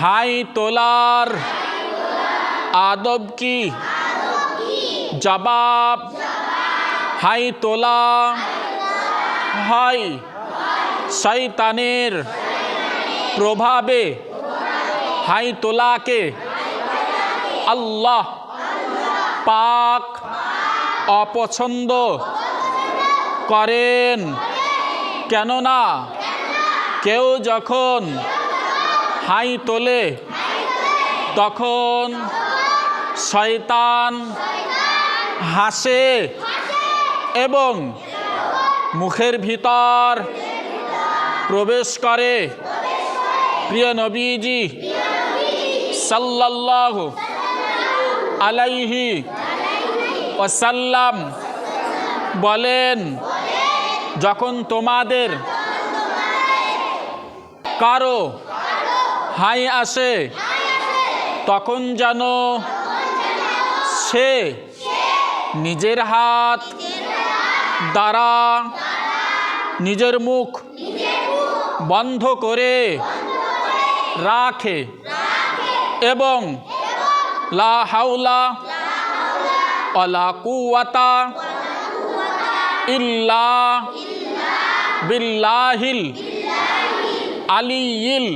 High তোলার আদব কি? জবাব হাই তোলা। হয় শয়তানের প্রভাবে। হাই তোলাকে আল্লাহ পাক অপছন্দ করেন। কেননা কেউ যখন হাই তোলে, তখন শয়তান হাসে এবং মুখের ভিতর প্রবেশ করে। প্রিয় নবীজি, সাল্লাল্লাহ আলাইহি ওয়াসাল্লাম বলেন, যখন তোমাদের কারও হাই আসে। তখন যেন সে নিজের হাত দ্বারা নিজের মুখ বন্ধ করে রাখে এবং লা হাউলা অলা কুয়াতা ইল্লা বিল্লাহিল আলিয়িল